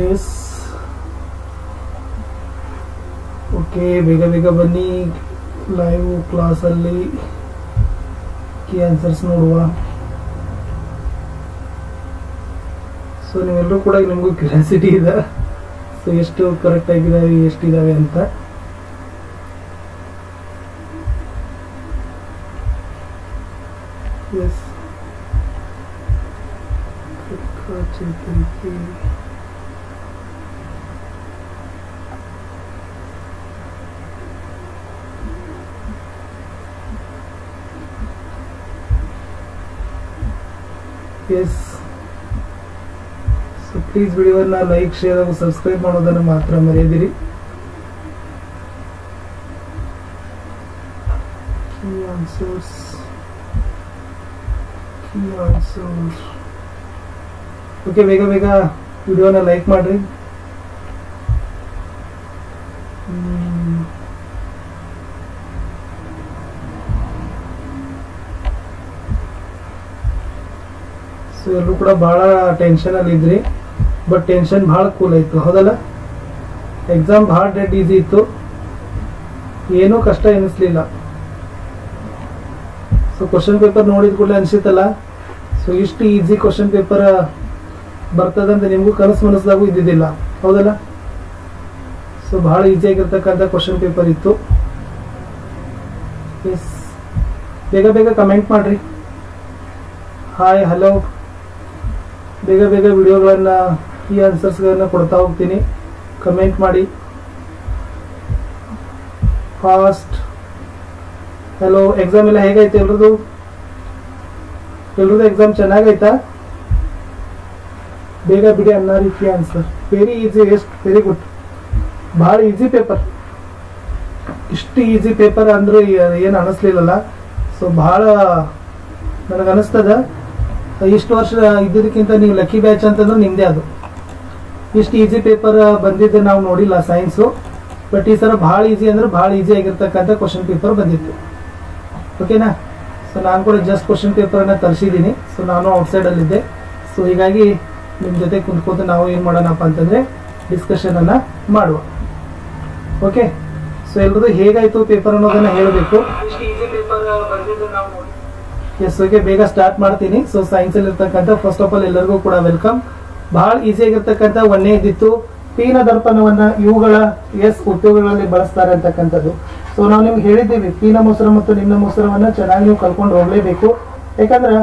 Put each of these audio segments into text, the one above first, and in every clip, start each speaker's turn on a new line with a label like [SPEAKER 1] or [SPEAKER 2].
[SPEAKER 1] S okay ಬೇಗ ಬೇಗ ಬನ್ನಿ. ಲೈವ್ ಕ್ಲಾಸಲ್ಲಿ ಕೀ ಆನ್ಸರ್ಸ್ ನೋಡುವ. ಸೊ ನೀವೆಲ್ಲರೂ ಕೂಡ ನಿಮಗೂ ಕ್ಯೂರಿಯಾಸಿಟಿ ಇದೆ. ಸೊ ಎಷ್ಟು ಕರೆಕ್ಟ್ ಆಗಿದ್ದಾವೆ, ಎಷ್ಟಿದ್ದಾವೆ ಅಂತ. ಎಸ್ ಚೇತರಿಕೆ ಎಸ್ ಸೊ ಪ್ಲೀಸ್ ವಿಡಿಯೋನ ಲೈಕ್ ಶೇರ್ ಹಾಗೂ ಸಬ್ಸ್ಕ್ರೈಬ್ ಮಾಡೋದನ್ನು ಮಾತ್ರ ಮರೆಯದಿರಿ. Key answers key answers okay ಬೇಗ ಬೇಗ ವಿಡಿಯೋನ ಲೈಕ್ ಮಾಡ್ರಿ. ಸೊ ಎಲ್ಲರೂ ಕೂಡ ಭಾಳ ಟೆನ್ಷನಲ್ಲಿ ಇದ್ರಿ. ಬಟ್ ಟೆನ್ಷನ್ ಭಾಳ ಕೂಲ್ ಆಯ್ತು. ಹೌದಲ್ಲ? ಎಕ್ಸಾಮ್ ಭಾಳ ಡೆಡ್ ಈಸಿ ಇತ್ತು. ಏನೂ ಕಷ್ಟ ಎನಿಸ್ಲಿಲ್ಲ. ಸೊ ಕ್ವಶನ್ ಪೇಪರ್ ನೋಡಿದ ಕೂಡಲೇ ಅನಿಸಿತಲ್ಲ ಸೊ ಇಷ್ಟು ಈಸಿ ಕ್ವಶನ್ ಪೇಪರ್ ಬರ್ತದಂತ ನಿಮಗೂ ಕನಸು ಮನಸ್ಸಾಗೂ ಇದ್ದಿದ್ದಿಲ್ಲ. ಹೌದಲ್ಲ? ಸೊ ಬಹಳ ಈಸಿಯಾಗಿರ್ತಕ್ಕಂಥ ಕ್ವಶನ್ ಪೇಪರ್ ಇತ್ತು. ಎಸ್ ಬೇಗ ಬೇಗ ಕಮೆಂಟ್ ಮಾಡಿರಿ. ಹಾಯ್ ಹಲೋ ಬೇಗ ಬೇಗ ವಿಡಿಯೋಗಳನ್ನು ಈ ಆನ್ಸರ್ಸ್ಗಳನ್ನು ಕೊಡ್ತಾ ಹೋಗ್ತೀನಿ. ಕಮೆಂಟ್ ಮಾಡಿ. ಫಾಸ್ಟ್ ಹಲೋ ಎಕ್ಸಾಮ್ ಎಲ್ಲ ಹೇಗೈತೆ ಎಲ್ರದು? ಎಲ್ರದ್ದು ಎಕ್ಸಾಮ್ ಚೆನ್ನಾಗೈತಾ ಬೇಗ ಬಿಡಿ ಅನ್ನೋ ರೀತಿ ಆನ್ಸರ್ ವೆರಿ ಈಸಿ ಎಷ್ಟು ವೆರಿ ಗುಡ್ ಭಾಳ ಈಸಿ ಪೇಪರ್ ಇಷ್ಟು ಈಸಿ ಪೇಪರ್ ಅಂದ್ರೆ ಏನು ಅನಿಸ್ಲಿಲ್ಲಲ್ಲ. ಸೊ ಭಾಳ ನನಗೆ ಅನಿಸ್ತದ. ಇಷ್ಟು ವರ್ಷ ಇದ್ದಿದ್ದಕ್ಕಿಂತ ನೀವು ಲಕ್ಕಿ ಬ್ಯಾಚ್ ಅಂತಂದ್ರೆ ನಿಮ್ಮದೇ ಅದು. ಇಷ್ಟು ಈಸಿ ಪೇಪರ್ ಬಂದಿದ್ದೆ ನಾವು ನೋಡಿಲ್ಲ ಸೈನ್ಸು ಬಟ್ ಈ ಸಲ ಭಾಳ ಈಸಿ ಅಂದ್ರೆ ಭಾಳ ಈಸಿ ಆಗಿರ್ತಕ್ಕಂಥ ಕ್ವಶನ್ ಪೇಪರ್ ಬಂದಿತ್ತು. ಓಕೆನಾ ಸೊ ನಾನು ಕೂಡ ಜಸ್ಟ್ ಕ್ವಶನ್ ಪೇಪರನ್ನು ತರಿಸಿದ್ದೀನಿ. ಸೊ ನಾನು ಔಟ್ಸೈಡಲ್ಲಿದ್ದೆ ಸೊ ಹೀಗಾಗಿ ನಿಮ್ಮ ಜೊತೆ ಕುಂತ್ಕೋತ ನಾವು ಏನು ಮಾಡೋಣಪ್ಪ ಅಂತಂದರೆ ಡಿಸ್ಕಷನನ್ನು ಮಾಡುವ. ಓಕೆ ಸೊ ಎಲ್ರದ್ದು ಹೇಗಾಯಿತು ಪೇಪರ್ ಅನ್ನೋದನ್ನು ಹೇಳಬೇಕು. ಎಸ್ ಓಕೆ ಬೇಗ ಸ್ಟಾರ್ಟ್ ಮಾಡ್ತೀನಿ. ಸೊ ಸೈನ್ಸಲ್ಲಿ ಇರ್ತಕ್ಕಂಥ ಫಸ್ಟ್ ಆಫ್ ಆಲ್ ಎಲ್ಲರಿಗೂ ಕೂಡ ವೆಲ್ಕಮ್ ಬಹಳ ಈಸಿ ಆಗಿರ್ತಕ್ಕಂಥ ಒಂದೇ ಇದ್ದಿತ್ತು ಪೀನ ದರ್ಪಣವನ್ನ ಇವುಗಳ ಎಸ್ ಉದ್ಯೋಗಗಳಲ್ಲಿ ಬಳಸ್ತಾರೆ ಅಂತಕ್ಕಂಥದ್ದು. ಸೊ ನಾವು ನಿಮ್ಗೆ ಹೇಳಿದ್ದೀವಿ, ಪೀನ ಮೊಸರು ಮತ್ತು ನಿನ್ನ ಮೊಸರವನ್ನು ಚೆನ್ನಾಗಿ ನೀವು ಕಲ್ಕೊಂಡು ಹೋಗಲೇಬೇಕು. ಯಾಕಂದ್ರೆ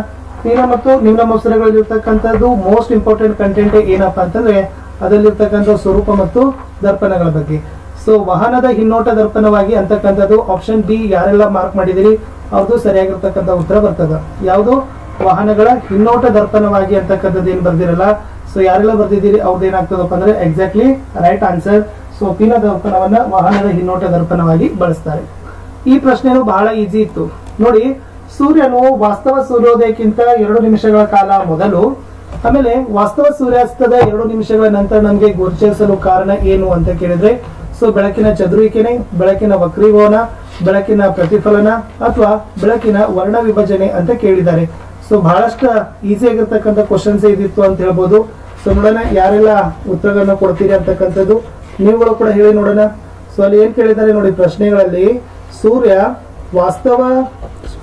[SPEAKER 1] ಪೀನ ಮತ್ತು ನಿಮ್ಮ ಮೊಸರುಗಳಲ್ಲಿರ್ತಕ್ಕಂಥದ್ದು ಮೋಸ್ಟ್ ಇಂಪಾರ್ಟೆಂಟ್ ಕಂಟೆಂಟ್ ಏನಪ್ಪಾ ಅಂತಂದ್ರೆ ಅದರಲ್ಲಿರ್ತಕ್ಕಂಥ ಸ್ವರೂಪ ಮತ್ತು ದರ್ಪಣಗಳ ಬಗ್ಗೆ. ಸೊ ವಾಹನದ ಹಿನ್ನೋಟ ದರ್ಪಣವಾಗಿ ಅಂತಕ್ಕಂಥದ್ದು ಆಪ್ಷನ್ ಬಿ ಯಾರೆಲ್ಲ ಮಾರ್ಕ್ ಮಾಡಿದಿರಿ ಅವ್ರದ್ದು ಸರಿಯಾಗಿರ್ತಕ್ಕಂಥ ಉತ್ತರ ಬರ್ತದ. ಯಾವುದು? ವಾಹನಗಳ ಹಿನ್ನೋಟ ದರ್ಪಣವಾಗಿ ಅಂತಕ್ಕಂಥದ್ದು ಏನು ಬರ್ದಿರಲ್ಲ ಸೊ ಯಾರೆಲ್ಲ ಬರ್ದಿದ್ದೀರಿ ಅವ್ರದ್ದು ಏನಾಗ್ತದಪ್ಪ ಅಂದ್ರೆ ಎಕ್ಸಾಕ್ಟ್ಲಿ ರೈಟ್ ಆನ್ಸರ್ ಸೊ ಪಿನ ದರ್ಪಣವನ್ನ ವಾಹನದ ಹಿನ್ನೋಟ ದರ್ಪಣವಾಗಿ ಬಳಸ್ತಾರೆ. ಈ ಪ್ರಶ್ನೆನೂ ಬಹಳ ಈಸಿ ಇತ್ತು. ನೋಡಿ ಸೂರ್ಯನು ವಾಸ್ತವ ಸೂರ್ಯೋದಯಕ್ಕಿಂತ ಎರಡು ನಿಮಿಷಗಳ ಕಾಲ ಮೊದಲು, ಆಮೇಲೆ ವಾಸ್ತವ ಸೂರ್ಯಾಸ್ತದ ಎರಡು ನಿಮಿಷಗಳ ನಂತರ ನಮಗೆ ಗೋಚರಿಸಲು ಕಾರಣ ಏನು ಅಂತ ಕೇಳಿದ್ರೆ, ಸೊ ಬೆಳಕಿನ ಚದುರುವಿಕೆನೆ ಬೆಳಕಿನ ವಕ್ರೀಭವನ, ಬೆಳಕಿನ ಪ್ರತಿಫಲನ ಅಥವಾ ಬೆಳಕಿನ ವರ್ಣ ವಿಭಜನೆ ಅಂತ ಕೇಳಿದ್ದಾರೆ. ಸೊ ಬಹಳಷ್ಟು ಈಸಿ ಆಗಿರ್ತಕ್ಕಂಥ ಕ್ವಶನ್ಸ್ ಇದಿತ್ತು ಅಂತ ಹೇಳ್ಬೋದು. ಸೊ ನೋಡೋಣ ಯಾರೆಲ್ಲ ಉತ್ತರಗಳನ್ನ ಕೊಡ್ತೀರಿ ಅಂತಕ್ಕಂಥದ್ದು. ನೀವುಗಳು ಕೂಡ ಹೇಳಿ ನೋಡೋಣ. ಸೊ ಅಲ್ಲಿ ಏನ್ ಕೇಳಿದ್ದಾರೆ ನೋಡಿ ಪ್ರಶ್ನೆಗಳಲ್ಲಿ, ಸೂರ್ಯ ವಾಸ್ತವ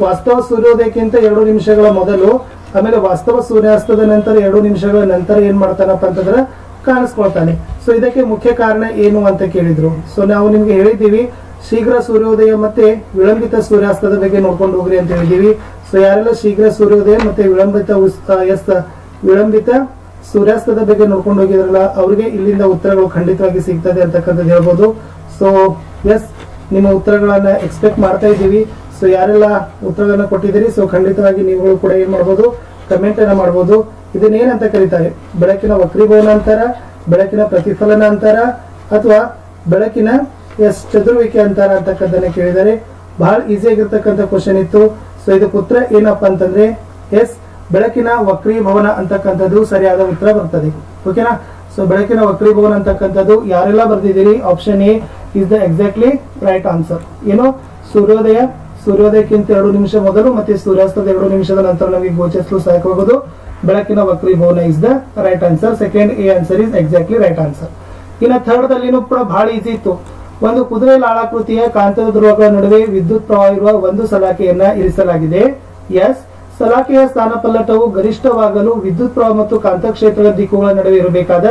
[SPEAKER 1] ವಾಸ್ತವ ಸೂರ್ಯೋದಯಕ್ಕಿಂತ ಎರಡು ನಿಮಿಷಗಳ ಮೊದಲು, ಆಮೇಲೆ ವಾಸ್ತವ ಸೂರ್ಯಾಸ್ತದ ನಂತರ ಎರಡು ನಿಮಿಷಗಳ ನಂತರ ಏನ್ ಮಾಡ್ತಾನಪ್ಪ ಅಂತಂದ್ರೆ ಕಾಣಿಸ್ಕೊಳ್ತಾನೆ. ಸೊ ಇದಕ್ಕೆ ಮುಖ್ಯ ಕಾರಣ ಏನು ಅಂತ ಕೇಳಿದ್ರು. ಸೊ ನಾವು ನಿಮ್ಗೆ ಹೇಳಿದ್ದೀವಿ, ಶೀಘ್ರ ಸೂರ್ಯೋದಯ ಮತ್ತೆ ವಿಳಂಬಿತ ಸೂರ್ಯಾಸ್ತದ ಬಗ್ಗೆ ನೋಡ್ಕೊಂಡು ಹೋಗ್ರಿ ಅಂತ ಹೇಳಿದೀವಿ ಸೊ ಯಾರೆಲ್ಲ ಶೀಘ್ರ ಸೂರ್ಯೋದಯ ಮತ್ತೆ ವಿಳಂಬಿತ ವಿಳಂಬಿತ ಸೂರ್ಯಾಸ್ತದ ಬಗ್ಗೆ ನೋಡ್ಕೊಂಡು ಹೋಗಿದ್ರಲ್ಲ, ಅವ್ರಿಗೆ ಇಲ್ಲಿಂದ ಉತ್ತರಗಳು ಖಂಡಿತವಾಗಿ ಸಿಗ್ತದೆ ಅಂತಕ್ಕಂಥದ್ದು ಹೇಳ್ಬೋದು. ಸೊ ಎಸ್ ನಿಮ್ಮ ಉತ್ತರಗಳನ್ನ ಎಕ್ಸ್ಪೆಕ್ಟ್ ಮಾಡ್ತಾ ಇದ್ದೀವಿ. ಸೊ ಯಾರೆಲ್ಲ ಉತ್ತರವನ್ನು ಕೊಟ್ಟಿದ್ದೀರಿ ಸೊ ಖಂಡಿತವಾಗಿ ನೀವುಗಳು ಕೂಡ ಏನ್ ಮಾಡ್ಬೋದು ಕಮೆಂಟ್ ಅನ್ನ ಮಾಡ್ಬೋದು. ಇದನ್ನೇನಂತ ಕರೀತಾರೆ? ಬೆಳಕಿನ ವಕ್ರೀಭವನ ಅಂತಾರ, ಬೆಳಕಿನ ಪ್ರತಿಫಲನ ಅಂತಾರ, ಅಥವಾ ಬೆಳಕಿನ ಎಸ್ ಚದುರುವಿಕೆ ಅಂತಾರ ಅಂತಕ್ಕಂಥದ್ದನ್ನ ಕೇಳಿದ್ದಾರೆ. ಬಹಳ ಈಸಿ ಆಗಿರ್ತಕ್ಕಂಥ ಕ್ವಶನ್ ಇತ್ತು. ಸೊ ಇದಕ್ಕೆ ಉತ್ತರ ಏನಪ್ಪಾ ಅಂತಂದ್ರೆ, ಎಸ್ ಬೆಳಕಿನ ವಕ್ರೀಭವನ ಅಂತಕ್ಕಂಥದ್ದು ಸರಿಯಾದ ಉತ್ತರ ಬರ್ತದೆ. ಓಕೆನಾ ಸೊ ಬೆಳಕಿನ ವಕ್ರೀಭವನ ಅಂತಕ್ಕಂಥದ್ದು ಯಾರೆಲ್ಲ ಬರ್ದಿದ್ದೀರಿ? Option A is the exactly right answer ಏನು? ಸೂರ್ಯೋದಯ ಸೂರ್ಯೋದಯಕ್ಕಿಂತ ಎರಡು ನಿಮಿಷ ಮೊದಲು ಮತ್ತೆ ಸೂರ್ಯಾಸ್ತದ ಎರಡು ನಿಮಿಷದ ನಂತರ ನಮಗೆ ಗೋಚರಿಸಲು ಸಹಾಯಕವಾಗೋದು ಬೆಳಕಿನ ವಕ್ರೀಭವನ is the right answer second A answer is exactly right answer ಇನ್ನು ಥರ್ಡ್ ದಲ್ಲಿನೂ ಕೂಡ ಬಹಳ ಈಸಿ ಇತ್ತು. ಒಂದು ಕುದುರೆ ಲಾಳಾಕೃತಿಯ ಕಾಂತದ ಧ್ರುವಗಳ ನಡುವೆ ವಿದ್ಯುತ್ ಪ್ರವಾಹ ಇರುವ ಒಂದು ಸಲಾಕೆಯನ್ನ ಇರಿಸಲಾಗಿದೆ. ಎಸ್ ಸಲಾಕೆಯ ಸ್ಥಾನಪಲ್ಲಟವು ಗರಿಷ್ಠವಾಗಲು ವಿದ್ಯುತ್ ಪ್ರವಾಹ ಮತ್ತು ಕಾಂತಕ್ಷೇತ್ರದ ದಿಕ್ಕುಗಳ ನಡುವೆ ಇರಬೇಕಾದ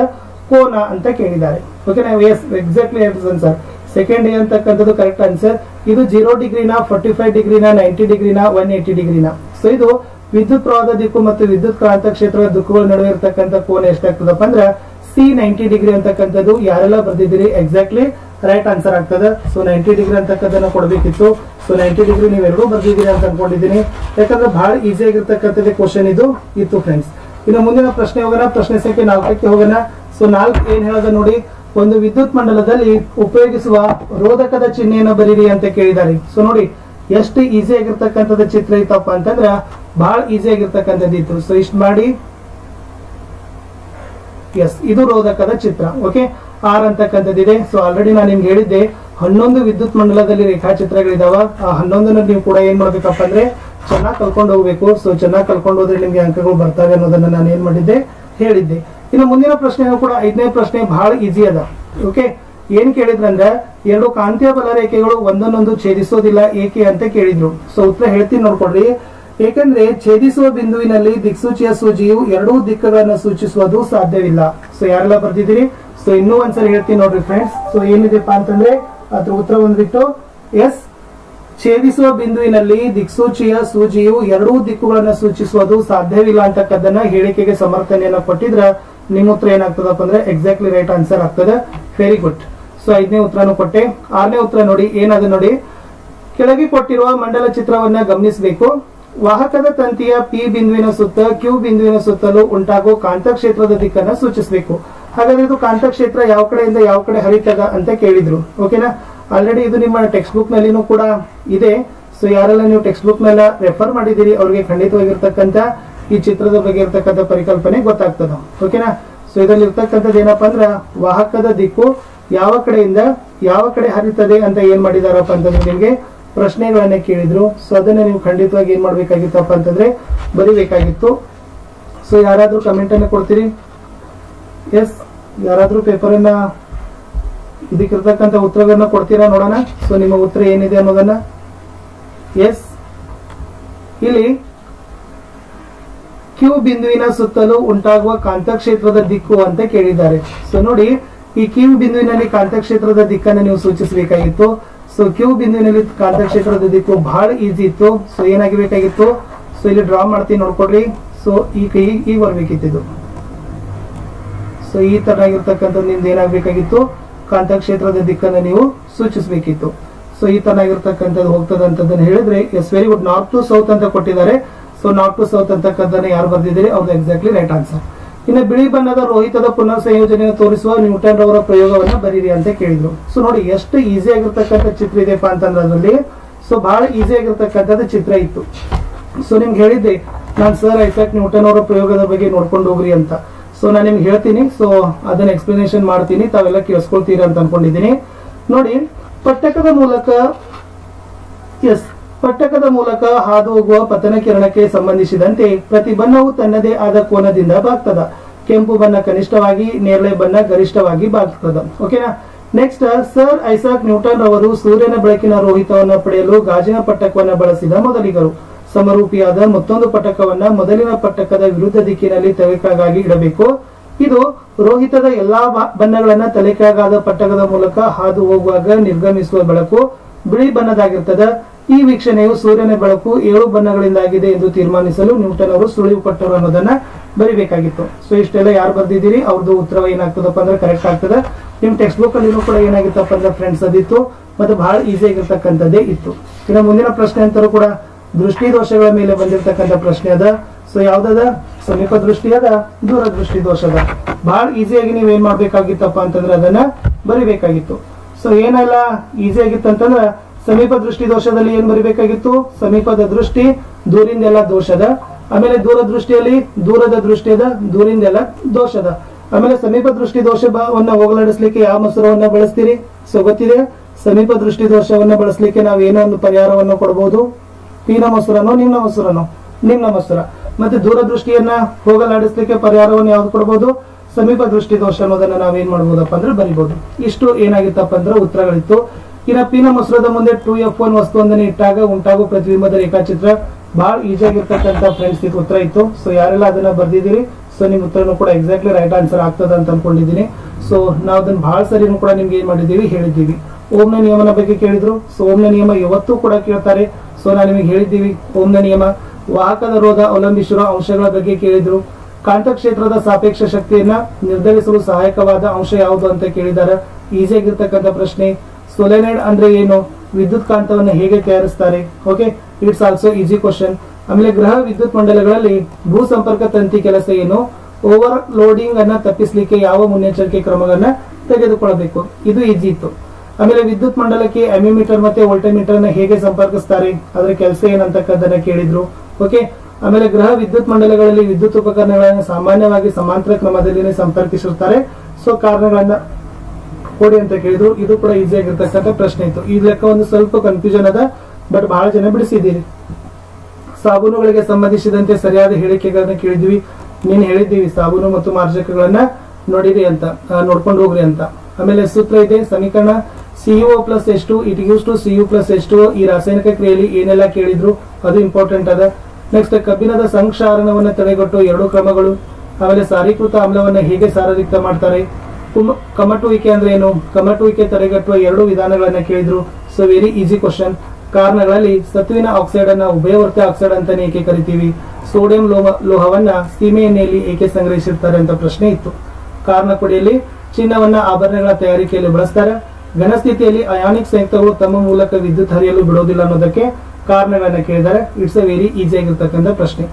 [SPEAKER 1] ಕೋನ ಅಂತ ಕೇಳಿದ್ದಾರೆ. ಓಕೆ ನಾವು yes exactly answer second A ಅಂತಕ್ಕಂಥದ್ದು ಕರೆಕ್ಟ್ ಆನ್ಸರ್ ಇದು ಜೀರೋ ಡಿಗ್ರಿನ ಫೋರ್ಟಿ ಫೈವ್ ಡಿಗ್ರಿನ ನೈಂಟಿ ಡಿಗ್ರಿನ ಒನ್ ಏಯ್ಟಿ ಡಿಗ್ರಿನ ಸೊ ಇದು ವಿದ್ಯುತ್ ಪ್ರವಾಹದ ದಿಕ್ಕು ಮತ್ತು ವಿದ್ಯುತ್ ಕ್ರಾಂತ ಕ್ಷೇತ್ರದ ದಿಕ್ಕುಗಳ ನಡುವೆ ಇರತಕ್ಕಂಥ ಕೋನ ಎಷ್ಟಾಗ್ತದಪ್ಪ ಅಂದ್ರೆ ಸಿ ನೈಂಟಿ ಡಿಗ್ರಿ ಅಂತಕ್ಕಂಥದ್ದು ಯಾರೆಲ್ಲ ಬರ್ದಿದ್ದೀರಿ? ಎಕ್ಸಾಕ್ಟ್ಲಿ ರೈಟ್ ಆನ್ಸರ್ ಆಗ್ತದೆ. ಸೊ ನೈಂಟಿ ಡಿಗ್ರಿ ಅಂತಕ್ಕಂಥದ್ದನ್ನ ಕೊಡಬೇಕಿತ್ತು. ಸೊ ನೈಂಟಿ ಡಿಗ್ರಿ ನೀವೆರಡೂ ಬರ್ದಿದ್ದೀರಿ ಅಂತ ಅನ್ಕೊಂಡಿದ್ದೀನಿ. ಯಾಕಂದ್ರೆ ಬಹಳ ಈಸಿ ಆಗಿರ್ತಕ್ಕಂಥದ್ದು ಕ್ವಶನ್ ಇದು. ಇತ್ತು ಫ್ರೆಂಡ್ಸ್ ಇನ್ನು ಮುಂದಿನ ಪ್ರಶ್ನೆ ಹೋಗೋಣ. ಪ್ರಶ್ನೆ ಸಂಖ್ಯೆ ನಾಲ್ಕಕ್ಕೆ ಹೋಗೋಣ. ಸೊ ನಾಲ್ಕು ಏನ್ ಹೇಳೋದ ನೋಡಿ. ಒಂದು ವಿದ್ಯುತ್ ಮಂಡಲದಲ್ಲಿ ಉಪಯೋಗಿಸುವ ರೋಧಕದ ಚಿಹ್ನೆಯನ್ನು ಬರೀರಿ ಅಂತ ಕೇಳಿದ್ದಾರೆ. ಸೊ ನೋಡಿ, ಎಷ್ಟು ಈಸಿ ಆಗಿರ್ತಕ್ಕಂಥದ್ದು ಚಿತ್ರ ಇತ್ತಪ್ಪ ಅಂತಂದ್ರ ಬಹಳ ಈಸಿ ಆಗಿರ್ತಕ್ಕಂಥದ್ದು ಇತ್ತು. ಸೊ ಇಷ್ಟು ಮಾಡಿ. ಎಸ್ ಇದು ರೋಧಕದ ಚಿತ್ರ. ಓಕೆ ಆರ್ ಅಂತಕ್ಕಂಥದ್ದಿದೆ ಸೊ ಆಲ್ರೆಡಿ ನಾನು ನಿಮ್ಗೆ ಹೇಳಿದ್ದೆ, ಹನ್ನೊಂದು ವಿದ್ಯುತ್ ಮಂಡಲದಲ್ಲಿ ರೇಖಾಚಿತ್ರಗಳಿದಾವ. ಆ ಹನ್ನೊಂದನ್ನ ನೀವು ಕೂಡ ಏನ್ ಮಾಡ್ಬೇಕಪ್ಪ ಅಂದ್ರೆ ಚೆನ್ನಾಗಿ ಕಲ್ಕೊಂಡು ಹೋಗ್ಬೇಕು. ಸೊ ಚೆನ್ನಾಗಿ ಕಲ್ಕೊಂಡು ಹೋದ್ರೆ ನಿಮ್ಗೆ ಅಂಕಗಳು ಬರ್ತವೆ ಅನ್ನೋದನ್ನ ನಾನು ಏನ್ ಮಾಡಿದ್ದೆ? ಹೇಳಿದ್ದೆ. ಇನ್ನು ಮುಂದಿನ ಪ್ರಶ್ನೆಯೂ ಕೂಡ ಐದನೇ ಪ್ರಶ್ನೆ ಬಹಳ ಈಸಿ ಅದ. ಓಕೆ ಏನ್ ಕೇಳಿದ್ರಂದ್ರೆ, ಎರಡು ಕಾಂತೀಯ ಬಲ ರೇಖೆಗಳು ಒಂದನ್ನೊಂದು ಛೇದಿಸೋದಿಲ್ಲ ಏಕೆ ಅಂತ ಕೇಳಿದ್ರು. ಸೊ ಉತ್ತರ ಹೇಳ್ತೀನಿ ನೋಡ್ಕೊಡ್ರಿ. ಏಕೆಂದ್ರೆ ಛೇದಿಸುವ ಬಿಂದುವಿನಲ್ಲಿ ದಿಕ್ಸೂಚಿಯ ಸೂಜಿಯು ಎರಡೂ ದಿಕ್ಕುಗಳನ್ನು ಸೂಚಿಸುವುದು ಸಾಧ್ಯವಿಲ್ಲ. ಸೊ ಯಾರೆಲ್ಲ ಬರ್ದಿದ್ದೀರಿ? ಸೊ ಇನ್ನೂ ಒಂದ್ಸರಿ ಹೇಳ್ತೀನಿ ನೋಡ್ರಿ ಫ್ರೆಂಡ್ಸ್ ಸೊ ಏನಿದೆಪ್ಪ ಅಂತಂದ್ರೆ, ಅದ್ರ ಉತ್ತರ ಬಂದ್ಬಿಟ್ಟು ಎಸ್, ಛೇದಿಸುವ ಬಿಂದುವಿನಲ್ಲಿ ದಿಕ್ಸೂಚಿಯ ಸೂಜಿಯು ಎರಡೂ ದಿಕ್ಕುಗಳನ್ನು ಸೂಚಿಸುವುದು ಸಾಧ್ಯವಿಲ್ಲ ಅಂತಕ್ಕದ್ದನ್ನ ಹೇಳಿಕೆಗೆ ಸಮರ್ಥನೆಯನ್ನ ಕೊಟ್ಟಿದ್ರ ನಿಮ್ಮ ಉತ್ತರ ಏನಾಗ್ತದಪ್ಪ ಅಂದ್ರೆ ಎಕ್ಸಾಕ್ಟ್ಲಿ ರೈಟ್ ಆನ್ಸರ್ ಆಗ್ತದೆ. ವೆರಿ ಗುಡ್ ಸೊ ಐದನೇ ಉತ್ತರನು ಕೊಟ್ಟೆ. ಆರನೇ ಉತ್ತರ ನೋಡಿ ಏನದ ನೋಡಿ. ಕೆಳಗೆ ಕೊಟ್ಟಿರುವ ಮಂಡಲ ಚಿತ್ರವನ್ನ ಗಮನಿಸಬೇಕು. ವಾಹಕದ ತಂತಿಯ ಪಿ ಬಿಂದುವಿನ ಸುತ್ತ ಕ್ಯೂ ಬಿಂದುವಿನ ಸುತ್ತಲೂ ಉಂಟಾಗುವ ಕಾಂತಕ್ಷೇತ್ರದ ದಿಕ್ಕನ್ನ ಸೂಚಿಸಬೇಕು. ಹಾಗಾದ್ರೆ ಇದು ಕಾಂತಕ್ಷೇತ್ರ ಯಾವ ಕಡೆಯಿಂದ ಯಾವ ಕಡೆ ಹರಿತದ ಅಂತ ಕೇಳಿದ್ರು. ಓಕೆನಾ ಆಲ್ರೆಡಿ ಇದು ನಿಮ್ಮ ಟೆಕ್ಸ್ಟ್ ಬುಕ್ ನಲ್ಲಿನೂ ಕೂಡ ಇದೆ. ಸೊ ಯಾರೆಲ್ಲ ನೀವು ಟೆಕ್ಸ್ಟ್ ಬುಕ್ ನೆಲ್ಲ ರೆಫರ್ ಮಾಡಿದ್ದೀರಿ, ಅವ್ರಿಗೆ ಖಂಡಿತವಾಗಿರ್ತಕ್ಕಂಥ ಈ ಚಿತ್ರದ ಬಗ್ಗೆ ಇರ್ತಕ್ಕಂಥ ಪರಿಕಲ್ಪನೆ ಗೊತ್ತಾಗ್ತದ. ಓಕೆನಾ ಸೊ ಇದರಲ್ಲಿ ಇರ್ತಕ್ಕಂಥದ್ದು ಏನಪ್ಪಾ ಅಂದ್ರ, ವಾಹಕದ ದಿಕ್ಕು ಯಾವ ಕಡೆಯಿಂದ ಯಾವ ಕಡೆ ಹರಿತದೆ ಅಂತ ಏನ್ ಮಾಡಿದಾರಪ್ಪ ಅಂತಂದ್ರೆ ನಿಮಗೆ ಪ್ರಶ್ನೆಗಳನ್ನ ಕೇಳಿದ್ರು. ಸೊ ಅದನ್ನ ನೀವು ಖಂಡಿತವಾಗಿ ಏನ್ ಮಾಡ್ಬೇಕಾಗಿತ್ತಪ್ಪ ಅಂತಂದ್ರೆ ಬರಿಬೇಕಾಗಿತ್ತು. ಸೊ ಯಾರಾದ್ರೂ ಕಮೆಂಟ್ ಅನ್ನ ಕೊಡ್ತೀರಿ? ಎಸ್ ಯಾರಾದ್ರೂ ಪೇಪರ್ ಅನ್ನ ಇದಕ್ಕಿರ್ತಕ್ಕಂಥ ಉತ್ತರಗಳನ್ನ ಕೊಡ್ತೀರಾ ನೋಡೋಣ. ಸೊ ನಿಮ್ಮ ಉತ್ತರ ಏನಿದೆ ಅನ್ನೋದನ್ನ? ಎಸ್ ಇಲ್ಲಿ ಕ್ಯೂ ಬಿಂದುವಿನ ಸುತ್ತಲೂ ಉಂಟಾಗುವ ಕಾಂತಕ್ಷೇತ್ರದ ದಿಕ್ಕು ಅಂತ ಕೇಳಿದ್ದಾರೆ. ಸೊ ನೋಡಿ, ಈ ಕ್ಯೂ ಬಿಂದುವಿನಲ್ಲಿ ಕಾಂತಕ್ಷೇತ್ರದ ದಿಕ್ಕನ್ನು ನೀವು ಸೂಚಿಸಬೇಕಾಗಿತ್ತು. ಸೊ ಕ್ಯೂ ಬಿಂದುವಿನಲ್ಲಿ ಕಾಂತಕ್ಷೇತ್ರದ ದಿಕ್ಕು ಬಹಳ ಈಸಿ ಇತ್ತು. ಸೊ ಏನಾಗಿರ್ಬೇಕಾಗಿತ್ತು ಸೊ ಇಲ್ಲಿ ಡ್ರಾ ಮಾಡ್ತೀನಿ ನೋಡ್ಕೊಡ್ರಿ. ಸೊ ಈ ಕೈ ಈಗ ಬರ್ಬೇಕಿತ್ತು ಸೊ ಈ ತರ ಆಗಿರ್ತಕ್ಕಂಥದ್ದು ನಿಮ್ದು ಏನಾಗಬೇಕಾಗಿತ್ತು? ಕಾಂತಕ್ಷೇತ್ರದ ದಿಕ್ಕನ್ನು ನೀವು ಸೂಚಿಸಬೇಕಿತ್ತು. ಸೊ ಈ ತರ ಆಗಿರ್ತಕ್ಕಂಥದ್ದು ಹೋಗ್ತದೆ ಅಂತದನ್ನ ಹೇಳಿದ್ರೆ yes very good north to south ಅಂತ ಕೊಟ್ಟಿದ್ದಾರೆ. ಸೊ ನಾರ್ತ್ ಟು ಸೌತ್ ಅಂತಕ್ಕಂಥದ್ದನ್ನ ಯಾರು ಬರ್ದಿದ್ದೀರಿ? ಅವ್ರದ್ದು ಎಕ್ಸಾಕ್ಟ್ಲಿ ರೈಟ್ ಆನ್ಸರ್ ಇನ್ನು ಬಿಳಿ ಬಣ್ಣದ ರೋಹಿತದ ಪುನರ್ ಸಂಯೋಜನೆಯನ್ನು ತೋರಿಸುವ ನ್ಯೂಟನ್ ರವರ ಪ್ರಯೋಗವನ್ನ ಬರೀರಿ ಅಂತ ಕೇಳಿದ್ರು. ಸೊ ನೋಡಿ, ಎಷ್ಟು ಈಸಿ ಆಗಿರ್ತಕ್ಕಂಥ ಚಿತ್ರ ಇದೆಯಪ್ಪ ಅಂತಂದ್ರೆ ಅದರಲ್ಲಿ. ಸೊ ಬಹಳ ಈಸಿ ಆಗಿರ್ತಕ್ಕಂಥದ್ದು ಚಿತ್ರ ಇತ್ತು. ಸೊ ನಿಮ್ಗೆ ಹೇಳಿದ್ದೆ, ನಾನು ಸರ್ ಐಸಾಕ್ ನ್ಯೂಟನ್ ಅವರ ಪ್ರಯೋಗದ ಬಗ್ಗೆ ನೋಡ್ಕೊಂಡು ಹೋಗ್ರಿ ಅಂತ. ಸೊ ನಾನು ನಿಮ್ಗೆ ಹೇಳ್ತೀನಿ. ಸೊ ಅದನ್ನ ಎಕ್ಸ್ಪ್ಲನೇಷನ್ ಮಾಡ್ತೀನಿ. ತಾವೆಲ್ಲ ಕೇಳಿಸ್ಕೊಳ್ತೀರಾ ಅಂತ ಅನ್ಕೊಂಡಿದ್ದೀನಿ. ನೋಡಿ ಪಟ್ಟಕದ ಮೂಲಕ ಎಸ್ ಪಟ್ಟಕದ ಮೂಲಕ ಹಾದು ಹೋಗುವ ಪತನ ಕಿರಣಕ್ಕೆ ಸಂಬಂಧಿಸಿದಂತೆ ಪ್ರತಿ ಬಣ್ಣವು ತನ್ನದೇ ಆದ ಕೋನದಿಂದ ಬಾಗ್ತದ. ಕೆಂಪು ಬಣ್ಣ ಕನಿಷ್ಠವಾಗಿ, ನೇರಳೆ ಬಣ್ಣ ಗರಿಷ್ಠವಾಗಿ ಬಾಗ್ತದ. ಓಕೆನಾ ನೆಕ್ಸ್ಟ್ ಸರ್ ಐಸಾಕ್ ನ್ಯೂಟನ್ ಅವರು ಸೂರ್ಯನ ಬೆಳಕಿನ ರೋಹಿತವನ್ನು ಪಡೆಯಲು ಗಾಜಿನ ಪಟ್ಟಕವನ್ನು ಬಳಸಿದ ಮೊದಲಿಗರು. ಸಮರೂಪಿಯಾದ ಮತ್ತೊಂದು ಪಟ್ಟಕವನ್ನ ಮೊದಲಿನ ಪಟ್ಟಕದ ವಿರುದ್ಧ ದಿಕ್ಕಿನಲ್ಲಿ ತಲೆಕೆಳಗಾಗಿ ಇಡಬೇಕು. ಇದು ರೋಹಿತದ ಎಲ್ಲಾ ಬಣ್ಣಗಳನ್ನು ಬಣ್ಣಗಳನ್ನ ತಲೆಕೆಳಗಾದ ಪಟ್ಟಕದ ಮೂಲಕ ಹಾದು ಹೋಗುವಾಗ ನಿರ್ಗಮಿಸುವ ಬೆಳಕು ಬಿಳಿ ಬಣ್ಣದಾಗಿರ್ತದ. ಈ ವೀಕ್ಷಣೆಯು ಸೂರ್ಯನ ಬೆಳಕು ಏಳು ಬಣ್ಣಗಳಿಂದಾಗಿದೆ ಎಂದು ತೀರ್ಮಾನಿಸಲು ನ್ಯೂಟನ್ ಅವರು ಸುಳಿವು ಕೊಟ್ಟರು ಅನ್ನೋದನ್ನ ಬರಿಬೇಕಾಗಿತ್ತು. ಸೊ ಇಷ್ಟೆಲ್ಲ ಯಾರು ಬರ್ದಿದ್ದೀರಿ? ಅವ್ರದ್ದು ಉತ್ತರ ಏನಾಗ್ತದಪ್ಪ ಅಂದ್ರೆ ಕರೆಕ್ಟ್ ಆಗ್ತದೆ. ನಿಮ್ ಟೆಕ್ಸ್ಟ್ ಬುಕ್ ಅಲ್ಲಿ ಕೂಡ ಏನಾಗಿತ್ತಪ್ಪ ಅಂದ್ರೆ ಫ್ರೆಂಡ್ಸ್ ಅದಿತ್ತು. ಮತ್ತೆ ಬಹಳ ಈಸಿ ಆಗಿರ್ತಕ್ಕಂಥದ್ದೇ ಇತ್ತು. ಇನ್ನು ಮುಂದಿನ ಪ್ರಶ್ನೆ ಅಂತರೂ ಕೂಡ ದೃಷ್ಟಿ ದೋಷಗಳ ಮೇಲೆ ಬಂದಿರತಕ್ಕಂಥ ಪ್ರಶ್ನೆ ಅದ. ಸೊ ಯಾವ್ದದ? ಸಮೀಪ ದೃಷ್ಟಿ ಅದ, ದೂರ ದೃಷ್ಟಿ ದೋಷ ಅದ ಬಹಳ ಈಸಿಯಾಗಿ ನೀವ್ ಏನ್ ಮಾಡ್ಬೇಕಾಗಿತ್ತಪ್ಪ ಅಂತಂದ್ರೆ ಅದನ್ನ ಬರಿಬೇಕಾಗಿತ್ತು. ಸೊ ಏನೆಲ್ಲ ಈಸಿ ಆಗಿತ್ತು ಅಂತಂದ್ರೆ ಸಮೀಪ ದೃಷ್ಟಿ ದೋಷದಲ್ಲಿ ಏನ್ ಬರಿಬೇಕಾಗಿತ್ತು? ಸಮೀಪದ ದೃಷ್ಟಿ, ದೂರಿಂದೆಲ್ಲ ದೋಷದ. ಆಮೇಲೆ ದೂರ ದೃಷ್ಟಿಯಲ್ಲಿ ದೂರದ ದೃಷ್ಟಿಯದ, ದೂರಿಂದೆಲ್ಲ ದೋಷದ. ಆಮೇಲೆ ಸಮೀಪ ದೃಷ್ಟಿ ದೋಷವನ್ನ ಹೋಗಲಾಡಿಸ್ಲಿಕ್ಕೆ ಯಾವ ಮೊಸರವನ್ನ ಬಳಸ್ತೀರಿ? ಸೊ, ಗೊತ್ತಿದೆ. ಸಮೀಪ ದೃಷ್ಟಿ ದೋಷವನ್ನ ಬಳಸಲಿಕ್ಕೆ ನಾವು ಏನೋ ಒಂದು ಪರಿಹಾರವನ್ನು ಕೊಡಬಹುದು ಪೀನ ಮೊಸರನೋ ನಿಮ್ಮ ಮೊಸರನೋ? ನಿಮ್ಮ ಮೊಸರ. ಮತ್ತೆ ದೂರದೃಷ್ಟಿಯನ್ನ ಹೋಗಲಾಡಿಸ್ಲಿಕ್ಕೆ ಪರಿಹಾರವನ್ನು ಯಾವ್ದು ಕೊಡಬಹುದು ಸಮೀಪ ದೃಷ್ಟಿ ದೋಷ ಅನ್ನೋದನ್ನ ನಾವೇನ್ ಮಾಡ್ಬೋದಪ್ಪ ಅಂದ್ರೆ ಬರಿಬಹುದು ಇಷ್ಟು ಏನಾಗಿತ್ತಪ್ಪ ಅಂದ್ರೆ ಉತ್ತರಗಳಿತ್ತು. ಇನ್ನ ಪಿನ ಮೊಸರದ ಮುಂದೆ ಟೂ ಎಫ್ ಒನ್ ವಸ್ತುವೊಂದನ್ನು ಇಟ್ಟಾಗ ಉಂಟಾಗುವ ಪ್ರತಿಬಿಂಬದ ರೇಖಾಚಿತ್ರ ಬಹಳ ಈಜಿ ಆಗಿರ್ತಕ್ಕಂಥ ಫ್ರೆಂಡ್ಸ್ ಇದು ಉತ್ತರ ಇತ್ತು. ಸೊ ಯಾರೆಲ್ಲ ಅದನ್ನ ಬರ್ದಿದ್ದೀರಿ? ಸೊ ನಿಮ್ ಉತ್ತರನು ಕೂಡ ಎಕ್ಸಾಕ್ಟ್ಲಿ ರೈಟ್ ಆನ್ಸರ್ ಆಗ್ತದ ಅಂತ ಅನ್ಕೊಂಡಿದ್ದೀನಿ. ಸೊ ನಾವು ಅದನ್ನ ಬಹಳ ಸರಿನೂ ಕೂಡ ನಿಮ್ಗೆ ಏನ್ ಮಾಡಿದ್ದೀವಿ, ಹೇಳಿದ್ದೀವಿ. ಓಮ್ನ ನಿಯಮನ ಬಗ್ಗೆ ಕೇಳಿದ್ರು. ಸೊ ಓಮ್ನ ನಿಯಮ ಯಾವತ್ತೂ ಕೂಡ ಕೇಳ್ತಾರೆ. ಸೊ ನಾನು ನಿಮಗೆ ಹೇಳಿದ್ದೀವಿ, ಓಮ್ನ ನಿಯಮ. ವಾಹಕದ ರೋಧ ಅವಲಂಬಿಸಿರುವ ಅಂಶಗಳ ಬಗ್ಗೆ ಕೇಳಿದ್ರು. ಕಾಂತಕ್ಷೇತ್ರದ ಸಾಪೇಕ್ಷ ಶಕ್ತಿಯನ್ನ ನಿರ್ಧರಿಸಲು ಸಹಾಯಕವಾದ ಅಂಶ ಯಾವುದು ಅಂತ ಕೇಳಿದಾರ? ಈಜಿಯಾಗಿರ್ತಕ್ಕಂಥ ಪ್ರಶ್ನೆ. ಸೊಲೆನೈಡ್ ಅಂದ್ರೆ ಏನು? ವಿದ್ಯುತ್ ಕಾಂತವನ್ನು ಹೇಗೆ ತಯಾರಿಸ್ತಾರೆ? Okay it's also easy question ಆಮೇಲೆ ಗ್ರಹ ವಿದ್ಯುತ್ ಮಂಡಲಗಳಲ್ಲಿ ಭೂ ಸಂಪರ್ಕ ತಂತಿ ಕೆಲಸ ಏನು? ಓವರ್ ಲೋಡಿಂಗ್ ಅನ್ನ ತಪ್ಪಿಸಲಿಕ್ಕೆ ಯಾವ ಮುನ್ನೆಚ್ಚರಿಕೆ ಕ್ರಮಗಳನ್ನ ತೆಗೆದುಕೊಳ್ಳಬೇಕು? ಇದು ಈಜಿ ಇತ್ತು. ಆಮೇಲೆ ವಿದ್ಯುತ್ ಮಂಡಲಕ್ಕೆ ಅಮಿಮೀಟರ್ ಮತ್ತೆ ವೋಲ್ಟಮೀಟರ್ನ ಹೇಗೆ ಸಂಪರ್ಕಿಸ್ತಾರೆ? ಅದರ ಕೆಲಸ ಏನಂತಕ್ಕದ್ದನ್ನ ಕೇಳಿದ್ರು. ಓಕೆ ಆಮೇಲೆ ಗ್ರಹ ವಿದ್ಯುತ್ ಮಂಡಲಗಳಲ್ಲಿ ವಿದ್ಯುತ್ ಉಪಕರಣಗಳನ್ನು ಸಾಮಾನ್ಯವಾಗಿ ಸಮಾಂತರ ಕ್ರಮದಲ್ಲಿ ಸಂಪರ್ಕಿಸಿರ್ತಾರೆ. ಸೊ ಕಾರಣಗಳನ್ನ ಕೊಡಿ ಅಂತ ಕೇಳಿದ್ರು. ಇದು ಕೂಡ ಈಸಿ ಆಗಿರ್ತಕ್ಕಂಥ ಪ್ರಶ್ನೆ ಇತ್ತು. ಈ ಲೆಕ್ಕ ಒಂದು ಸ್ವಲ್ಪ ಕನ್ಫ್ಯೂಷನ್ ಅದ ಬಟ್ ಬಹಳ ಜನ ಬಿಡಿಸಿದ್ದೀರಿ. ಸಾಬೂನುಗಳಿಗೆ ಸಂಬಂಧಿಸಿದಂತೆ ಸರಿಯಾದ ಹೇಳಿಕೆಗಳನ್ನ ಕೇಳಿದ್ವಿ. ನೀನ್ ಹೇಳಿದ್ದೀವಿ ಸಾಬೂನು ಮತ್ತು ಮಾರ್ಜಕಗಳನ್ನ ನೋಡಿರಿ ಅಂತ ನೋಡ್ಕೊಂಡು ಹೋಗ್ರಿ ಅಂತ. ಆಮೇಲೆ ಸೂತ್ರ ಇದೆ, ಸಮೀಕರಣ ಸಿಇಒ ಪ್ಲಸ್ ಎಷ್ಟು it use to CU plus ಎಷ್ಟು ಈ ರಾಸಾಯನಿಕ ಕ್ರಿಯೆಯಲ್ಲಿ ಏನೆಲ್ಲ ಕೇಳಿದ್ರು, ಅದು ಇಂಪಾರ್ಟೆಂಟ್ ಅದ. ನೆಕ್ಸ್ಟ್ ಕಬ್ಬಿಣದ ಸಂಕ್ಷಾರಣವನ್ನು ತಡೆಗಟ್ಟುವ ಎರಡು ಕ್ರಮಗಳು. ಆಮೇಲೆ ಸಾರೀಕೃತ ಆಮ್ಲವನ್ನ ಹೇಗೆ ಸಾರಯುಕ್ತ ಮಾಡ್ತಾರೆ? ಕುಮ- ಕಮಟುವಿಕೆ ಅಂದ್ರೆ ಏನು? ಕಮಟುವಿಕೆ ತಡೆಗಟ್ಟುವ ಎರಡು ವಿಧಾನಗಳನ್ನ ಕೇಳಿದ್ರು. ಸೊ ವೆರಿ ಈಸಿ ಕ್ವಶನ್ ಕಾರಣಗಳಲ್ಲಿ ಸತುವಿನ ಆಕ್ಸೈಡ್ ಅನ್ನ ಉಭಯವರ್ತಿ ಆಕ್ಸೈಡ್ ಅಂತಾನೆ ಏಕೆ ಕರಿತೀವಿ? ಸೋಡಿಯಂ ಲೋಹ, ಲೋಹವನ್ನ ಸೀಮೆ ಎಣ್ಣೆಯಲ್ಲಿ ಏಕೆ ಸಂಗ್ರಹಿಸಿರ್ತಾರೆ ಅಂತ ಪ್ರಶ್ನೆ ಇತ್ತು. ಕಾರಣ ಕೊಡಿಯಲ್ಲಿ ಚಿನ್ನವನ್ನ ಆಭರಣಗಳ ತಯಾರಿಕೆಯಲ್ಲಿ ಬಳಸ್ತಾರೆ. ಘನಸ್ಥಿತಿಯಲ್ಲಿ ಅಯಾನಿಕ್ ಸಂಯುಕ್ತಗಳು ತಮ್ಮ ಮೂಲಕ ವಿದ್ಯುತ್ ಹರಿಯಲು ಬಿಡೋದಿಲ್ಲ ಅನ್ನೋದಕ್ಕೆ ಕಾರಣಗಳನ್ನ ಕೇಳಿದ್ದಾರೆ. ಇಟ್ಸ್ ಅ ವೆರಿ ಈಸಿ ಆಗಿರ್ತಕ್ಕಂಥ ಪ್ರಶ್ನೆ.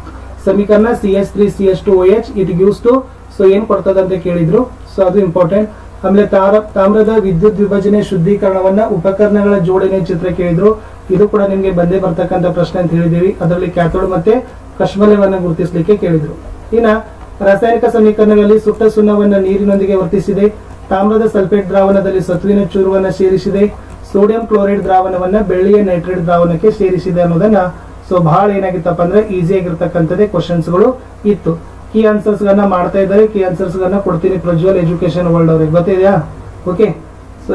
[SPEAKER 1] ಸಮೀಕರಣ C S three C S two H it gives two so ಏನ್ ಕೊಡ್ತದೆ ಅಂತ ಕೇಳಿದ್ರು? ಸೊ ಅದು ಇಂಪಾರ್ಟೆಂಟ್ ಆಮೇಲೆ ತಾರ, ತಾಮ್ರದ ವಿದ್ಯುತ್ ವಿಭಜನೆ ಶುದ್ಧೀಕರಣವನ್ನ ಉಪಕರಣಗಳ ಜೋಡಣೆ ಚಿತ್ರ ಕೇಳಿದ್ರು. ಇದು ಕೂಡ ನಿಮ್ಗೆ ಬಂದೇ ಬರ್ತಕ್ಕಂಥ ಪ್ರಶ್ನೆ ಅಂತ ಹೇಳಿದೀವಿ ಅದರಲ್ಲಿ ಕ್ಯಾಥೋಡ್ ಮತ್ತೆ ಕಶ್ಮಲವನ್ನ ಗುರುತಿಸಲಿಕ್ಕೆ ಕೇಳಿದ್ರು. ಇನ್ನ ರಾಸಾಯನಿಕ ಸಮೀಕರಣಗಳಲ್ಲಿ ಸುಟ್ಟ ಸುಣ್ಣವನ್ನ ನೀರಿನೊಂದಿಗೆ ವರ್ತಿಸಿದೆ. ತಾಮ್ರದ ಸಲ್ಫೇಟ್ ದ್ರಾವಣದಲ್ಲಿ ಸತುವಿನ ಚೂರುವನ್ನ ಸೇರಿಸಿದೆ. ಸೋಡಿಯಂ ಕ್ಲೋರೈಡ್ ದ್ರಾವಣವನ್ನ ಬೆಳ್ಳಿಯ ನೈಟ್ರೇಟ್ ದ್ರಾವಣಕ್ಕೆ ಸೇರಿಸಿದೆ ಅನ್ನೋದನ್ನ. ಸೊ ಬಹಳ ಏನಾಗಿತ್ತಪ್ಪ ಅಂದ್ರೆ ಈಸಿ ಆಗಿರ್ತಕ್ಕಂಥದ್ದೇ ಕ್ವಶನ್ಸ್ಗಳು ಇತ್ತು. ಕೀ ಆನ್ಸರ್ಸ್ ಗಳನ್ನ ಮಾಡ್ತಾ ಇದ್ದಾರೆ. ಕೀ ಆನ್ಸರ್ಸ್ ಗಳನ್ನ ಕೊಡ್ತೀನಿ ಪ್ರಜ್ವಲ್ ಎಜುಕೇಶನ್ ವರ್ಲ್ಡ್ ಅವ್ರಿಗೆ. ಗೊತ್ತಿದೆಯಾ? ಓಕೆ ಸೊ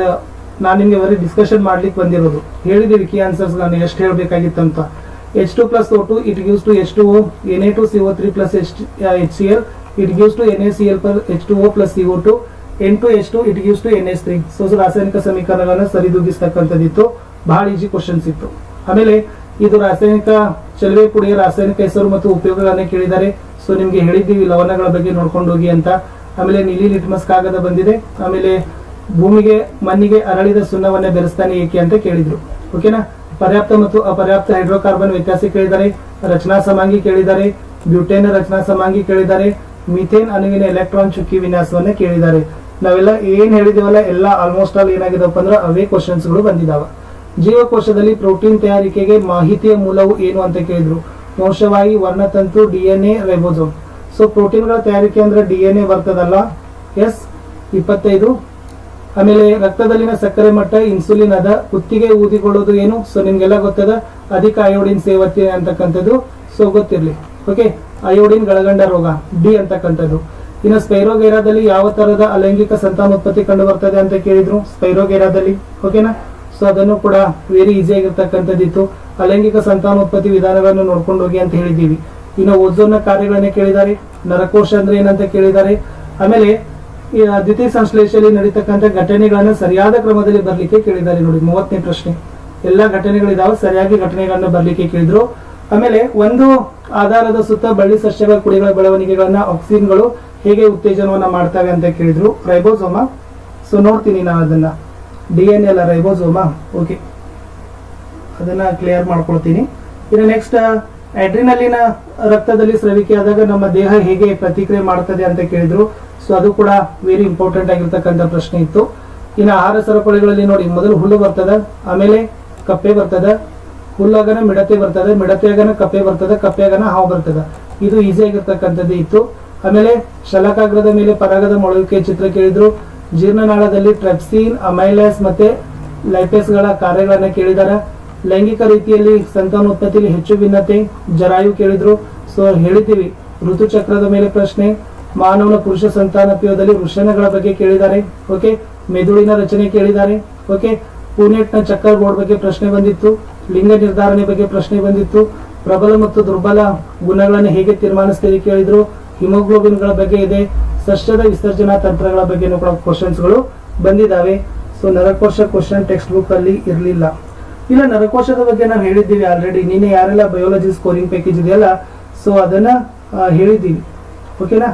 [SPEAKER 1] ನಾನು ನಿಮಗೆ ಬರೀ ಡಿಸ್ಕಷನ್ ಮಾಡ್ಲಿಕ್ಕೆ ಬಂದಿರೋದು. ಹೇಳಿದೀವಿ ಕೀ ಆನ್ಸರ್ಸ್ ಗಳನ್ನ ಎಷ್ಟು ಹೇಳಬೇಕಾಗಿತ್ತು ಅಂತ. H two plus O two it gives two H two O N A two C O three plus H H C L it gives two N A C L per H two O plus C O two N two H two it gives two N S three so ರಾಸಾಯನಿಕ ಸಮೀಕರಣಗಳನ್ನ ಸರಿದೂಗಿಸ್ತಕ್ಕಂಥದ್ದಿತ್ತು. ಬಹಳ easy questions ಇತ್ತು. ಆಮೇಲೆ, ಇದು ರಾಸಾಯನಿಕ ಚಲುವೆ ಪುಡಿಯ ರಾಸಾಯನಿಕ ಹೆಸರು ಮತ್ತು ಉಪಯೋಗಗಳನ್ನ ಕೇಳಿದ್ದಾರೆ. ಸೊ ನಿಮ್ಗೆ ಹೇಳಿದ್ದೀವಿ ಲವಣಗಳ ಬಗ್ಗೆ ನೋಡ್ಕೊಂಡು ಹೋಗಿ ಅಂತ. ಆಮೇಲೆ ನೀಲಿ ಲಿಟ್ಮಸ್ ಕಾಗದ ಬಂದಿದೆ. ಆಮೇಲೆ ಭೂಮಿಗೆ, ಮಣ್ಣಿಗೆ ಅರಳಿದ ಸುಣ್ಣವನ್ನ ಬೆರೆಸ್ತಾನೆ ಏಕೆ ಅಂತ ಕೇಳಿದ್ರು. ಓಕೆನಾ? ಪರ್ಯಾಪ್ತ ಮತ್ತು ಅಪರ್ಯಾಪ್ತ ಹೈಡ್ರೋಕಾರ್ಬನ್ ವ್ಯತ್ಯಾಸ ಕೇಳಿದ್ದಾರೆ. ರಚನಾ ಸಮಾಂಗಿ ಕೇಳಿದ್ದಾರೆ. ಬ್ಯೂಟೇನ್ ರಚನಾ ಸಮಾಂಗಿ ಕೇಳಿದ್ದಾರೆ. ಮಿಥೇನ್ ಅಣುವಿನ ಎಲೆಕ್ಟ್ರಾನ್ ಚುಕ್ಕಿ ವಿನ್ಯಾಸವನ್ನ ಕೇಳಿದ್ದಾರೆ. ನಾವೆಲ್ಲ ಏನ್ ಹೇಳಿದೇವಲ್ಲ ಎಲ್ಲ ಆಲ್ಮೋಸ್ಟ್ ಆಲ್ ಏನಾಗಿದಪ್ಪ ಅಂದ್ರೆ ಅವೇ ಕ್ವಶನ್ಸ್ಗಳು ಬಂದಿದಾವ. ಜೀವಕೋಶದಲ್ಲಿ ಪ್ರೋಟೀನ್ ತಯಾರಿಕೆಗೆ ಮಾಹಿತಿಯ ಮೂಲವು ಏನು ಅಂತ ಕೇಳಿದ್ರು. ವಂಶವಾಹಿ ವರ್ಣತಂತು, ಡಿಎನ್ಎ, ರೈಬೋಸೋಮ್. ಸೊ ಪ್ರೋಟೀನ್ಗಳ ತಯಾರಿಕೆ ಅಂದ್ರೆ ಎ ಬರ್ತದಲ್ಲ? ಎಸ್ ಇಪ್ಪತ್ತೈದು. ಆಮೇಲೆ ರಕ್ತದಲ್ಲಿನ ಸಕ್ಕರೆ ಮಟ್ಟ ಇನ್ಸುಲಿನ್ ಅದ. ಕುತ್ತಿಗೆ ಊದಿಕೊಳ್ಳೋದು ಏನು? ಸೊ ನಿಮ್ಗೆಲ್ಲ ಗೊತ್ತದ? ಅಧಿಕ ಅಯೋಡಿನ್ ಸೇವತೆ ಅಂತಕ್ಕಂಥದ್ದು. ಸೊ ಗೊತ್ತಿರ್ಲಿ. ಓಕೆ ಅಯೋಡಿನ್ ಗಳಗಂಡ ರೋಗ, ಡಿ ಅಂತಕ್ಕಂಥದ್ದು. ಇನ್ನು ಸ್ಪೈರೋಗೇರಾದಲ್ಲಿ ಯಾವ ತರದ ಅಲೈಂಗಿಕ ಸಂತಾನೋತ್ಪತ್ತಿ ಕಂಡು ಬರ್ತದೆ ಅಂತ ಕೇಳಿದ್ರು? ಸ್ಪೈರೋಗೇರಾದಲ್ಲಿ. ಓಕೆನಾ ಸೊ ಅದನ್ನು ಕೂಡ ವೆರಿ ಈಸಿ ಆಗಿರ್ತಕ್ಕಂಥದ್ದಿತ್ತು. ಅಲೈಂಗಿಕ ಸಂತಾನೋತ್ಪತ್ತಿ ವಿಧಾನಗಳನ್ನು ನೋಡ್ಕೊಂಡು ಹೋಗಿ ಅಂತ ಹೇಳಿದ್ದೀವಿ. ಇನ್ನು ಓಝೋನ್ನ ಕಾರ್ಯಗಳನ್ನ ಕೇಳಿದ್ದಾರೆ. ನರಕೋಶ ಅಂದ್ರೆ ಏನಂತ ಕೇಳಿದ್ದಾರೆ. ಆಮೇಲೆ ದ್ವಿತೀಯ ಸಂಶ್ಲೇಷೆಯಲ್ಲಿ ನಡೀತಕ್ಕಂಥ ಘಟನೆಗಳನ್ನ ಸರಿಯಾದ ಕ್ರಮದಲ್ಲಿ ಬರ್ಲಿಕ್ಕೆ ಕೇಳಿದ್ದಾರೆ ನೋಡಿ, ಮೂವತ್ತನೇ ಪ್ರಶ್ನೆ. ಎಲ್ಲಾ ಘಟನೆಗಳಿದಾವೆ, ಸರಿಯಾಗಿ ಘಟನೆಗಳನ್ನ ಬರ್ಲಿಕ್ಕೆ ಕೇಳಿದ್ರು. ಆಮೇಲೆ, ಒಂದು ಆಧಾರದ ಸುತ್ತ ಬಳ್ಳಿ ಸಸ್ಯಗಳ ಕುಡಿಗಳ ಬೆಳವಣಿಗೆಗಳನ್ನ ಆಕ್ಸಿನ್ಗಳು ಹೇಗೆ ಉತ್ತೇಜನವನ್ನ ಮಾಡ್ತವೆ ಅಂತ ಕೇಳಿದ್ರು. ರೈಬೋಸೋಮ. ಸೊ ನೋಡ್ತೀನಿ ನಾನು ಅದನ್ನ. D N L ribosome okay ಅದನ್ನ ಕ್ಲಿಯರ್ ಮಾಡ್ಕೊಳ್ತೀನಿ. ಇನ್ನು ನೆಕ್ಸ್ಟ್ ಅಡ್ರಿನಲ್ಲಿನ ರಕ್ತದಲ್ಲಿ ಸ್ರವಿಕೆ ಆದಾಗ ನಮ್ಮ ದೇಹ ಹೇಗೆ ಪ್ರತಿಕ್ರಿಯೆ ಮಾಡ್ತದೆ ಅಂತ ಕೇಳಿದ್ರು. ಸೊ ಅದು ಕೂಡ ವೆರಿ ಇಂಪಾರ್ಟೆಂಟ್ ಆಗಿರ್ತಕ್ಕಂಥ ಪ್ರಶ್ನೆ ಇತ್ತು. ಇನ್ನು ಆಹಾರ ಸರಪಳಿಗಳಲ್ಲಿ ನೋಡಿ, ಮೊದಲು ಹುಲ್ಲು ಬರ್ತದ, ಆಮೇಲೆ ಕಪ್ಪೆ ಬರ್ತದ, ಹುಲ್ಲಾಗನ ಮಿಡತೆ ಬರ್ತದೆ, ಮಿಡತೆಯಾಗನ ಕಪ್ಪೆ ಬರ್ತದೆ, ಕಪ್ಪೆಯಾಗನ ಹಾವು ಬರ್ತದ. ಇದು ಈಸಿ ಆಗಿರ್ತಕ್ಕಂಥದ್ದು ಇತ್ತು. ಆಮೇಲೆ ಶಲಕಾಗ್ರದ ಮೇಲೆ ಪರಾಗದ ಮೊಳಕೆ ಚಿತ್ರ ಕೇಳಿದ್ರು. ಜೀರ್ಣನಾಳದಲ್ಲಿ ಟ್ರೆಪ್ಸಿನ್ ಅಮೈಲಸ್ ಮತ್ತೆ ಲೈಪೇಸ್ಗಳ ಕಾರ್ಯಗಳನ್ನ ಕೇಳಿದಾರ. ಲೈಂಗಿಕ ರೀತಿಯಲ್ಲಿ ಸಂತಾನೋತ್ಪತ್ತಿಯಲ್ಲಿ ಹೆಚ್ಚು ಭಿನ್ನತೆ ಜರಾಯು ಕೇಳಿದ್ರು. ಸೊ ಹೇಳಿದ್ದೀವಿ, ಋತುಚಕ್ರದ ಮೇಲೆ ಪ್ರಶ್ನೆ, ಮಾನವನ ಪುರುಷ ಸಂತಾನೋಪಯೋಗದಲ್ಲಿ ವೃಷಣಗಳ ಬಗ್ಗೆ ಕೇಳಿದ್ದಾರೆ. ಓಕೆ ಮೆದುಳಿನ ರಚನೆ ಕೇಳಿದ್ದಾರೆ. ಓಕೆ ಪೂನೆಟ್ನ ಚಕ್ರ ಬೋರ್ಡ್ ಬಗ್ಗೆ ಪ್ರಶ್ನೆ ಬಂದಿತ್ತು. ಲಿಂಗ ನಿರ್ಧಾರಣೆ ಬಗ್ಗೆ ಪ್ರಶ್ನೆ ಬಂದಿತ್ತು. ಪ್ರಬಲ ಮತ್ತು ದುರ್ಬಲ ಗುಣಗಳನ್ನು ಹೇಗೆ ತೀರ್ಮಾನಿಸ್ತೇವೆ ಕೇಳಿದ್ರು. ಹಿಮೋಗ್ಲೋಬಿನ್ಗಳ ಬಗ್ಗೆ ಇದೆ. ಸಸ್ಯದ ವಿಸರ್ಜನಾ ತಂತ್ರಗಳ ಬಗ್ಗೆನೂ ಕೂಡ ಕ್ವಶನ್ಸ್ಗಳು ಬಂದಿದ್ದಾವೆ. ಸೊ ನರಕೋಶ ಕ್ವಶನ್ ಟೆಕ್ಸ್ಟ್ ಬುಕ್ ಅಲ್ಲಿ ಇರಲಿಲ್ಲ. ಇಲ್ಲ, ನರಕೋಶದ ಬಗ್ಗೆ ನಾವು ಹೇಳಿದ್ದೀವಿ ಆಲ್ರೆಡಿ ನೀನೆ ಯಾರೆಲ್ಲ ಬಯೋಲಜಿ ಸ್ಕೋರಿಂಗ್ ಪ್ಯಾಕೇಜ್ ಇದೆಯಲ್ಲ ಸೊ ಅದನ್ನ ಹೇಳಿದ್ದೀವಿ ಓಕೆನಾ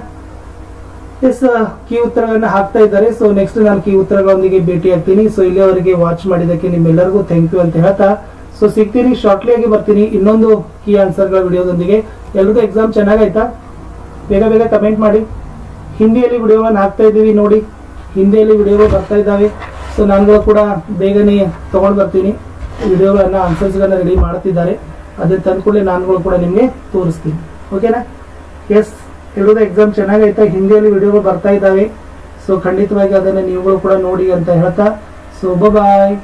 [SPEAKER 1] ಎಸ್ ಕೀ ಉತ್ತರಗಳನ್ನ ಹಾಕ್ತಾ ಇದ್ದಾರೆ. ಸೊ ನೆಕ್ಸ್ಟ್ ನಾನು ಕೀ ಉತ್ತರಗಳೊಂದಿಗೆ ಭೇಟಿ ಆಗ್ತೀನಿ. ಸೊ ಇಲ್ಲಿಯವರೆಗೆ ವಾಚ್ ಮಾಡಿದ್ದಕ್ಕೆ ನಿಮ್ಮೆಲ್ಲರಿಗೂ ಥ್ಯಾಂಕ್ ಯು ಅಂತ ಹೇಳ್ತಾ. ಸೊ ಸಿಗ್ತೀನಿ ಶಾರ್ಟ್ಲಿ ಆಗಿ ಬರ್ತೀನಿ. ಇನ್ನೊಂದು ಕೀ ಆನ್ಸರ್ಗಳ ವಿಡಿಯೋದೊಂದಿಗೆ. ಎಲ್ರಿಗೂ ಎಕ್ಸಾಮ್ ಚೆನ್ನಾಗಾಯ್ತಾ? ಬೇಗ ಬೇಗ ಕಮೆಂಟ್ ಮಾಡಿ. ಹಿಂದಿಯಲ್ಲಿ ವಿಡಿಯೋಗಳನ್ನು ಹಾಕ್ತಾ ಇದ್ದೀವಿ ನೋಡಿ. ಹಿಂದಿಯಲ್ಲಿ ವಿಡಿಯೋಗಳು ಬರ್ತಾ ಇದ್ದಾವೆ. ಸೊ ನಾನುಗಳು ಕೂಡ ಬೇಗನೆ ತೊಗೊಂಡು ಬರ್ತೀನಿ. ವಿಡಿಯೋಗಳನ್ನು ಆನ್ಸರ್ಸ್ಗಳನ್ನ ರೆಡಿ ಮಾಡ್ತಿದ್ದಾರೆ. ಅದೇ ತಂದ್ಕೊಳ್ಳಿ ನಾನುಗಳು ಕೂಡ ನಿಮಗೆ ತೋರಿಸ್ತೀನಿ. ಓಕೆನಾ ಎಸ್ ಹೇಳೋದು ಎಕ್ಸಾಮ್ ಚೆನ್ನಾಗೈತೆ. ಹಿಂದಿಯಲ್ಲಿ ವಿಡಿಯೋಗಳು ಬರ್ತಾ ಇದ್ದಾವೆ. ಸೊ ಖಂಡಿತವಾಗಿ ಅದನ್ನು ನೀವುಗಳು ಕೂಡ ನೋಡಿ ಅಂತ ಹೇಳ್ತಾ. So bye